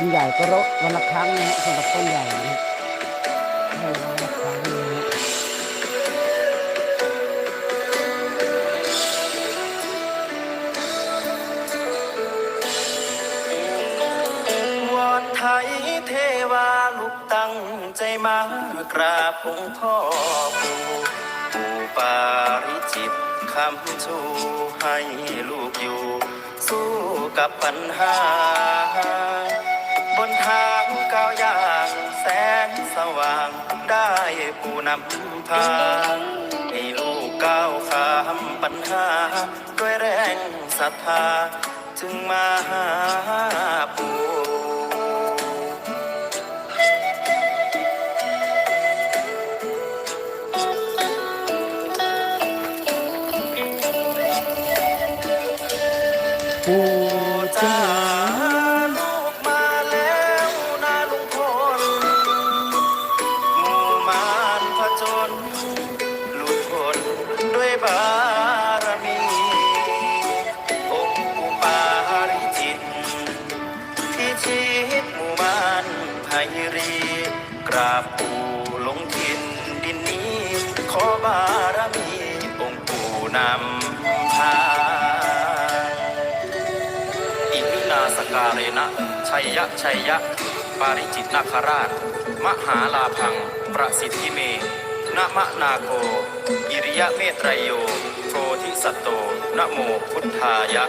ต้นใหญ่ก็รดวันละครั้งนะฮะสำหรับต้นใหญ่นะฮะวันละครั้งนะฮะวอนไทยเทวาลูกตั้งใจมากราบองค์พ่อปู่ปู่ปาริจิตคำชูให้ลูกอยู่ สู้กับปัญหา นทางก้าวย่างแสงสว่างได้ปูนำพางให้ลูกก้าวข้ามปัญหา ด้วยแรงศรัทธา จึงมาหาปู่ปู่ ไพรี กราบปู่ลงทินดินนี้ ขอบารมีองค์ปู่นำพาอิมินาสการเรนะชัยยะชัยยะ ปาริจิตนาคราช มหาลาพัง ประสิทธิเมนะมะนาโกอิริยะเมตรยโยโพธิสัตโตนะโมพุทธายะ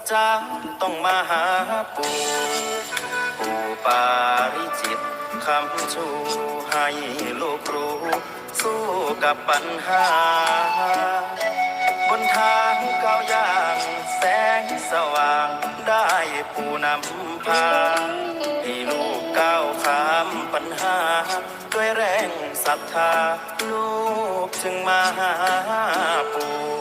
จจาต้องมาหาปู่ปู่ปาริจิตคำชูให้ลูกรู้ สู้กับปัญหา บนทางก้าวย่างแสงสว่างได้ปู่นำพาให้ลูกก้าวข้ามปัญหา ด้วยแรงศรัทธา ลูกจึงมาหาปู่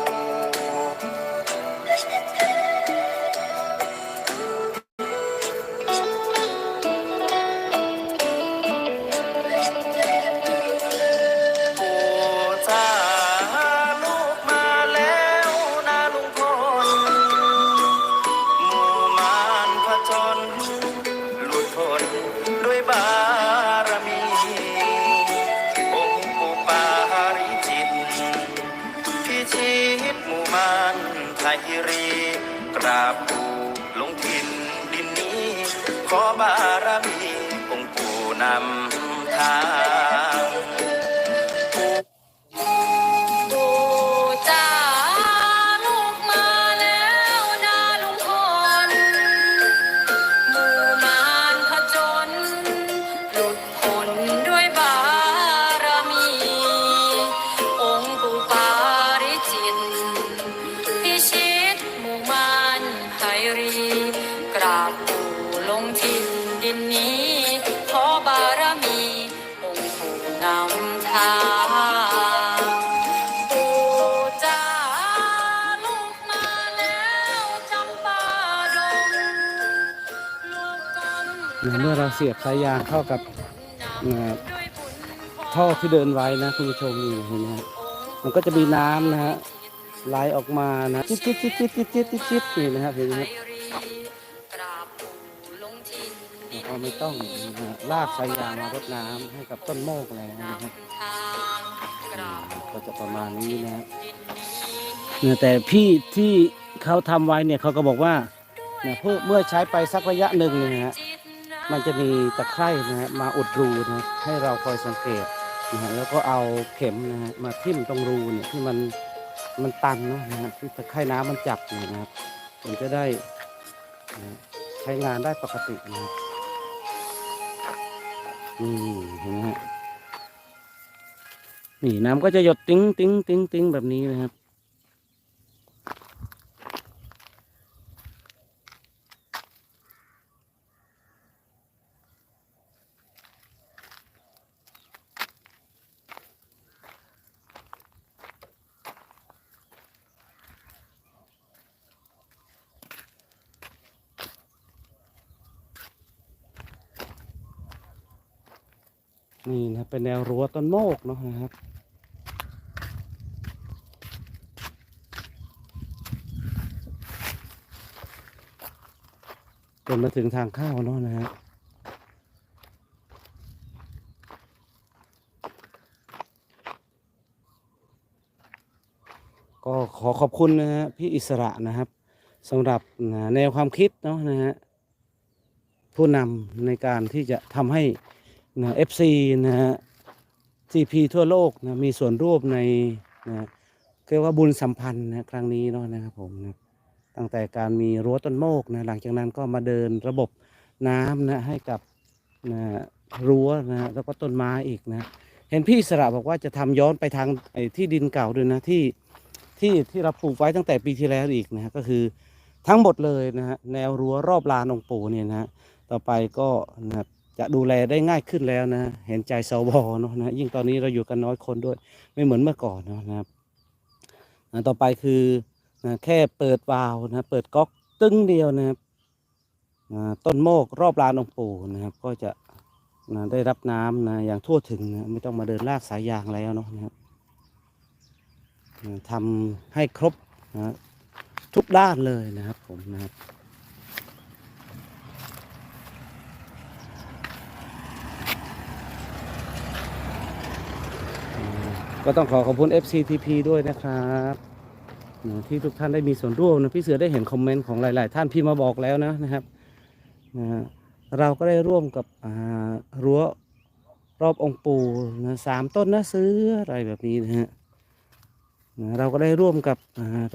ขอบารมีองค์ปู่นำทาง ดินนี้ ขอบารมีองค์ผู้นำทางปู่จ้าลูกมาแล้วจำปาดงลูกก้นเมื่อเราเสียบสายยางเข้ากับท่อที่เดินไว้นะคุณผู้ชมนี่เห็นไหมมันก็จะมีน้ำนะฮะไหลออกมานะจิ๊บจิ๊บจิ๊บจิ๊บจิ๊บจิ๊บนี่นะครับเห็นไหม ไม่ต้องลากสายยางมารดน้ำให้กับต้นโมกแล้วนะครับก็จะประมาณนี้นะเนี่ยแต่พี่ที่เขาทำไว้เนี่ยเขาก็บอกว่าเนี่ยเเมื่อใช้ไปสักระยะหนึ่งนะฮะมันจะมีตะไคร่นะฮะมาอุดรูนะให้เราคอยสังเกตนะฮะแล้วก็เอาเข็มนะฮะมาทิ่มตรงรูเนี่ยที่มันมันตันนะฮะที่ตะไคร่น้ำมันจับเนี่ยนะครับมันจะได้ใช้งานได้ปกตินะครับ นี่เห็นไหมฮะนี่น้ำก็จะหยดติ้งติ้งติ้งติ้งแบบนี้นะครับ นี่นะเป็นแนวรั้วต้นโมกเนาะนะครับจนมาถึงทางเข้าเนาะนะฮะก็ขอขอบคุณนะฮะพี่อิสระนะครับสำหรับแนวความคิดเนาะนะฮะผู้นำในการที่จะทำให้ นะเอฟซีนะฮะซีพีทั่วโลกนะมีส่วนร่วมในนะเรียกว่าบุญสัมพันธ์นะครั้งนี้เนาะนะครับผมนะตั้งแต่การมีรั้วต้นโมกนะหลังจากนั้นก็มาเดินระบบน้ำนะให้กับนะรั้วนะแล้วก็ต้นไม้อีกนะ เห็นพี่สระบอกว่าจะทำย้อนไปทางไอ้ที่ดินเก่าด้วยนะที่ที่ที่เราปลูกไว้ตั้งแต่ปีที่แล้วอีกนะก็คือทั้งหมดเลยนะฮะแนวรั้วรอบลานองปูเนี่ยนะต่อไปก็นะ จะดูแลได้ง่ายขึ้นแล้วนะ เห็นใจสวเนาะนะยิ่งตอนนี้เราอยู่กันน้อยคนด้วย ไม่เหมือนเมื่อก่อนเนาะนะครับนะต่อไปคือนะแค่เปิดวาล์วนะ เปิดก๊อกตึ้งเดียวนะครับนะต้นโมกรอบลานองปู่นะครับ ก็จะนะได้รับน้ำนะอย่างทั่วถึงนะไม่ต้องมาเดินลากสายยางแล้วเนาะนะครับทำให้ครบนะทุกด้านเลยนะครับผมนะครับ ก็ต้องขอขอบคุณ FCTP ด้วยนะครับที่ทุกท่านได้มีส่วนร่วมนะพี่เสือได้เห็นคอมเมนต์ของหลาย ๆ ท่านพี่มาบอกแล้วนะนะครับนะเราก็ได้ร่วมกับรั้วรอบองค์ปูนะสามต้นนะซื้ออะไรแบบนี้นะฮะนะเราก็ได้ร่วมกับ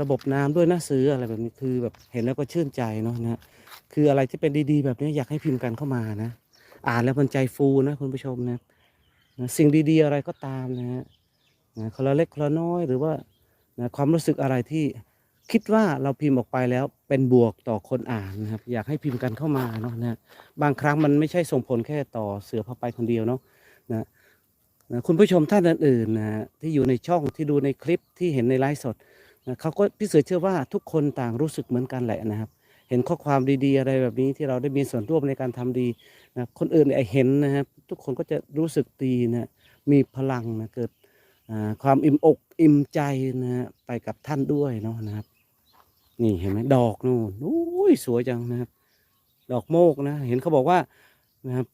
ระบบน้ำด้วยนะซื้ออะไรแบบนี้คือแบบเห็นแล้วก็ชื่นใจเนาะนะฮะคืออะไรที่เป็นดีๆ แบบนี้อยากให้พิมพ์กันเข้ามานะ อ่านแล้วมันใจฟูนะคุณผู้ชมนะนะสิ่งดีๆอะไรก็ตามนะฮะ นะคนละเล็กคนละน้อยหรือว่านะความรู้สึกอะไรที่คิดว่าเราพิมพ์ออกไปแล้วเป็นบวกต่อคนอ่านนะครับ อยากให้พิมพ์กันเข้ามาเนาะนะบางครั้งมันไม่ใช่ส่งผลแค่ต่อเสือพาไปคนเดียวเนาะนะนะคุณผู้ชมท่านอื่นๆนะที่อยู่ในช่องที่ดูในคลิปที่เห็นในไลฟ์สดนะเขาก็พี่เสือเชื่อว่าทุกคนต่างรู้สึกเหมือนกันแหละนะครับ เห็นข้อความดีๆอะไรแบบนี้ที่เราได้มีส่วนร่วมในการทำดีนะคนอื่นเนี่ยเห็นนะครับทุกคนก็จะรู้สึกดีนะมีพลังนะเกิด ความอิ่มอกอิ่มใจนะฮะไปกับท่านด้วยเนาะนะครับ นี่เห็นไหมดอกนู่นอุ้ยสวยจังนะครับ ดอกโมกนะ เห็นเขาบอกว่านะครับ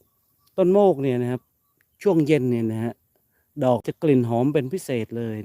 ต้นโมกเนี่ยนะครับ ช่วงเย็นเนี่ยนะฮะดอกจะกลิ่นหอมเป็นพิเศษเลย